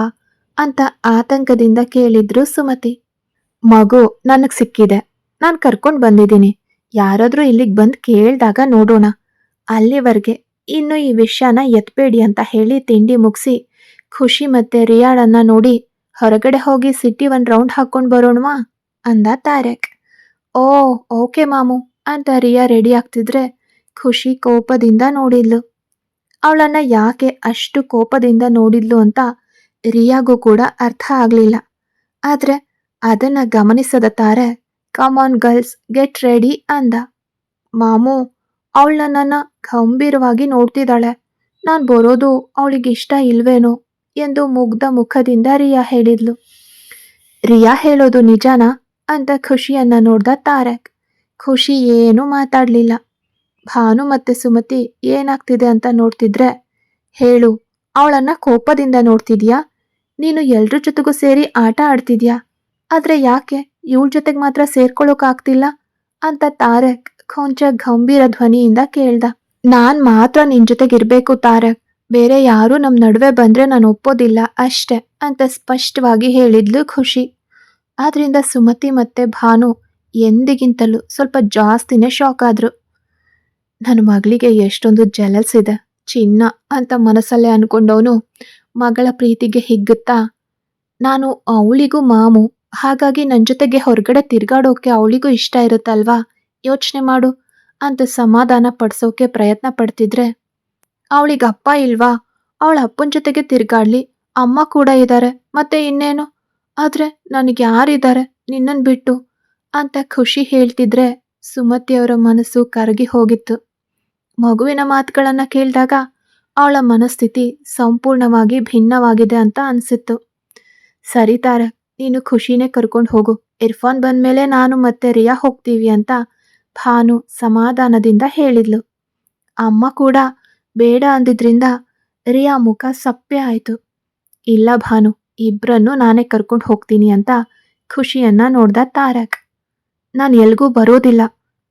ಅಂತ ಆತಂಕದಿಂದ ಕೇಳಿದ್ರು ಸುಮತಿ. ಮಗು ನನಗೆ ಸಿಕ್ಕಿದೆ. ನಾನು ಕರ್ಕೊಂಡು ಬಂದಿದ್ದೀನಿ. ಯಾರಾದರೂ ಇಲ್ಲಿಗೆ ಬಂದು ಕೇಳಿದಾಗ ನೋಡೋಣ. ಅಲ್ಲಿವರೆಗೆ ಇನ್ನು ಈ ವಿಷಯನ ಎತ್ಬೇಡಿ ಅಂತ ಹೇಳಿ ತಿಂಡಿ ಮುಗಿಸಿ ಖುಷಿ ಮತ್ತೆ ರಿಯಾಳನ್ನ ನೋಡಿ ಹೊರಗಡೆ ಹೋಗಿ ಸಿಟಿ ಒಂದು ರೌಂಡ್ ಹಾಕೊಂಡು ಬರೋಣವಾ? ಅಂದ ತಾರಕ್. ಓ, ಓಕೆ ಮಾಮು. ಅಂತ ರಿಯಾ ರೆಡಿ ಆಗ್ತಿದ್ರೆ ಖುಷಿ ಕೋಪದಿಂದ ನೋಡಿದ್ಲು. ಅವಳನ್ನ ಯಾಕೆ ಅಷ್ಟು ಕೋಪದಿಂದ ನೋಡಿದ್ಲು ಅಂತ ರಿಯಾಗೂ ಕೂಡ ಅರ್ಥ ಆಗಲಿಲ್ಲ. ಆದ್ರೆ ಅದನ್ನ ಗಮನಿಸದ ತಾರೆ ಕಮಾನ್ ಗರ್ಲ್ಸ್ ಗೆಟ್ ರೆಡಿ ಅಂದ. ಮಾಮು, ಅವಳು ನನ್ನನ್ನ ಗಂಭೀರವಾಗಿ ನೋಡ್ತಿದ್ದಾಳೆ. ನಾನು ಬರೋದು ಅವಳಿಗೆ ಇಷ್ಟ ಇಲ್ವೇನೋ ಎಂದು ಮುಗ್ಧ ಮುಖದಿಂದ ರಿಯಾ ಹೇಳಿದ್ಲು. ರಿಯಾ ಹೇಳೋದು ನಿಜನಾ? ಅಂತ ಖುಷಿಯನ್ನ ನೋಡ್ದ ತಾರಕ್. ಖುಷಿ ಏನೂ ಮಾತಾಡಲಿಲ್ಲ. ಭಾನು ಮತ್ತೆ ಸುಮತಿ ಏನಾಗ್ತಿದೆ ಅಂತ ನೋಡ್ತಿದ್ರೆ, ಹೇಳು, ಅವಳನ್ನ ಕೋಪದಿಂದ ನೋಡ್ತಿದ್ಯಾ? ನೀನು ಎಲ್ರ ಜೊತೆಗೂ ಸೇರಿ ಆಟ ಆಡ್ತಿದ್ಯಾ? ಆದ್ರೆ ಯಾಕೆ? ಇವಳ ಜೊತೆಗೆ ಮಾತ್ರ ಸೇರ್ಕೊಳ್ಳೋಕಾಗ್ತಿಲ್ಲ ಅಂತ ತಾರಕ್ ಕೊಂಚ ಗಂಭೀರ ಧ್ವನಿಯಿಂದ ಕೇಳ್ದ. ನಾನ್ ಮಾತ್ರ ನಿನ್ ಜೊತೆಗಿರ್ಬೇಕು ತಾರಕ್. ಬೇರೆ ಯಾರು ನಮ್ ನಡುವೆ ಬಂದ್ರೆ ನಾನು ಒಪ್ಪೋದಿಲ್ಲ ಅಷ್ಟೆ, ಅಂತ ಸ್ಪಷ್ಟವಾಗಿ ಹೇಳಿದ್ಲು ಖುಷಿ. ಆದ್ರಿಂದ ಸುಮತಿ ಮತ್ತೆ ಭಾನು ಎಂದಿಗಿಂತಲೂ ಸ್ವಲ್ಪ ಜಾಸ್ತಿನೇ ಶಾಕ್ ಆದ್ರು. ನನ್ನ ಮಗಳಿಗೆ ಎಷ್ಟೊಂದು ಜಲಸ್ ಇದೆ. ಚಿನ್ನ ಅಂತ ಮನಸ್ಸಲ್ಲೇ ಅನ್ಕೊಂಡವನು ಮಗಳ ಪ್ರೀತಿಗೆ ಹಿಗ್ಗುತ್ತಾ, ನಾನು ಅವಳಿಗೂ ಮಾಮು, ಹಾಗಾಗಿ ನನ್ನ ಜೊತೆಗೆ ಹೊರಗಡೆ ತಿರ್ಗಾಡೋಕೆ ಅವಳಿಗೂ ಇಷ್ಟ ಇರುತ್ತಲ್ವಾ? ಯೋಚನೆ ಮಾಡು ಅಂತ ಸಮಾಧಾನ ಪಡಿಸೋಕೆ ಪ್ರಯತ್ನ ಪಡ್ತಿದ್ರೆ, ಅವಳಿಗೆ ಅಪ್ಪ ಇಲ್ವಾ? ಅವಳ ಅಪ್ಪನ ಜೊತೆಗೆ ತಿರ್ಗಾಡ್ಲಿ, ಅಮ್ಮ ಕೂಡ ಇದ್ದಾರೆ ಮತ್ತೆ ಇನ್ನೇನು? ಆದ್ರೆ ನನಗೆ ಯಾರಿದ್ದಾರೆ? ನಿನ್ನನ್ ಬಿಟ್ಟು. ಅಂತ ಖುಷಿ ಹೇಳ್ತಿದ್ರೆ ಸುಮತಿಯವರ ಮನಸ್ಸು ಕರಗಿ ಹೋಗಿತ್ತು. ಮಗುವಿನ ಮಾತುಗಳನ್ನು ಕೇಳಿದಾಗ ಅವಳ ಮನಸ್ಥಿತಿ ಸಂಪೂರ್ಣವಾಗಿ ಭಿನ್ನವಾಗಿದೆ ಅಂತ ಅನ್ಸಿತ್ತು. ಸರಿ ತಾರೆ, ನೀನು ಖುಷಿನೇ ಕರ್ಕೊಂಡು ಹೋಗು. ಇರ್ಫಾನ್ ಬಂದಮೇಲೆ ನಾನು ಮತ್ತೆ ರಿಯಾ ಹೋಗ್ತೀವಿ ಅಂತ ಭಾನು ಸಮಾಧಾನದಿಂದ ಹೇಳಿದ್ಲು. ಅಮ್ಮ ಕೂಡ ಬೇಡ ಅಂದಿದ್ರಿಂದ ರಿಯಾ ಮುಖ ಸಪ್ಪೆ ಆಯ್ತು. ಇಲ್ಲ ಭಾನು ಇಬ್ರನ್ನು ನಾನೇ ಕರ್ಕೊಂಡು ಹೋಗ್ತೀನಿ ಅಂತ ಖುಷಿಯನ್ನ ನೋಡ್ದ ತಾರಕ್. ನಾನು ಎಲ್ಗೂ ಬರೋದಿಲ್ಲ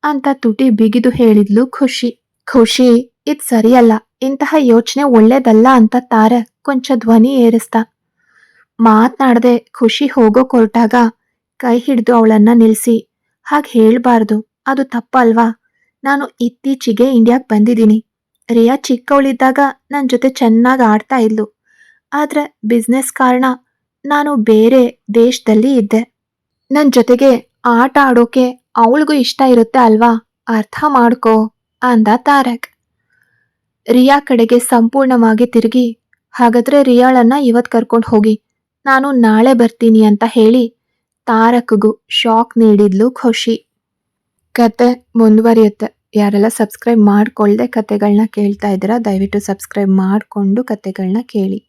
ಅಂತ ತುಟಿ ಬಿಗಿದು ಹೇಳಿದ್ಲು ಖುಷಿ. ಖುಷಿ, ಇದ್ ಸರಿಯಲ್ಲ, ಇಂತಹ ಯೋಚನೆ ಒಳ್ಳೇದಲ್ಲ ಅಂತ ತಾರಕ್ ಕೊಂಚ ಧ್ವನಿ ಏರಿಸ್ದ. ಮಾತನಾಡದೆ ಖುಷಿ ಹೋಗೋ ಕೊರಟಾಗ ಕೈ ಹಿಡಿದು ಅವಳನ್ನ ನಿಲ್ಸಿ. ಹಾಗೆ ಹೇಳ್ಬಾರ್ದು, ಅದು ತಪ್ಪಲ್ವಾ? ನಾನು ಇತ್ತೀಚೆಗೆ ಇಂಡಿಯಾಕ್ ಬಂದಿದ್ದೀನಿ. ರಿಯಾ ಚಿಕ್ಕವಳಿದ್ದಾಗ ನನ್ನ ಜೊತೆ ಚೆನ್ನಾಗಿ ಆಡ್ತಾ ಇದ್ಲು. ಆದ್ರೆ ಬಿಸ್ನೆಸ್ ಕಾರಣ ನಾನು ಬೇರೆ ದೇಶದಲ್ಲಿ ಇದ್ದೆ. ನನ್ನ ಜೊತೆಗೆ ಆಟ ಆಡೋಕೆ ಅವಳಿಗೂ ಇಷ್ಟ ಇರುತ್ತೆ ಅಲ್ವಾ? ಅರ್ಥ ಮಾಡ್ಕೋ ಅಂದ ತಾರಕ್. ರಿಯಾ ಕಡೆಗೆ ಸಂಪೂರ್ಣವಾಗಿ ತಿರುಗಿ, ಹಾಗಾದ್ರೆ ರಿಯಾಳನ್ನ ಇವತ್ ಕರ್ಕೊಂಡು ಹೋಗಿ, ನಾನು ನಾಳೆ ಬರ್ತೀನಿ ಅಂತ ಹೇಳಿ ತಾರಕ್ಗೂ ಶಾಕ್ ನೀಡಿದ್ಲು ಖುಷಿ. ಕತೆ ಮುಂದುವರಿಯುತ್ತೆ. ಯಾರೆಲ್ಲ ಸಬ್ಸ್ಕ್ರೈಬ್ ಮಾಡ್ಕೊಳ್ಳದೆ ಕತೆಗಳನ್ನ ಕೇಳ್ತಾ ಇದ್ದೀರಾ, ದಯವಿಟ್ಟು ಸಬ್ಸ್ಕ್ರೈಬ್ ಮಾಡಿಕೊಂಡು ಕತೆಗಳನ್ನ ಕೇಳಿ.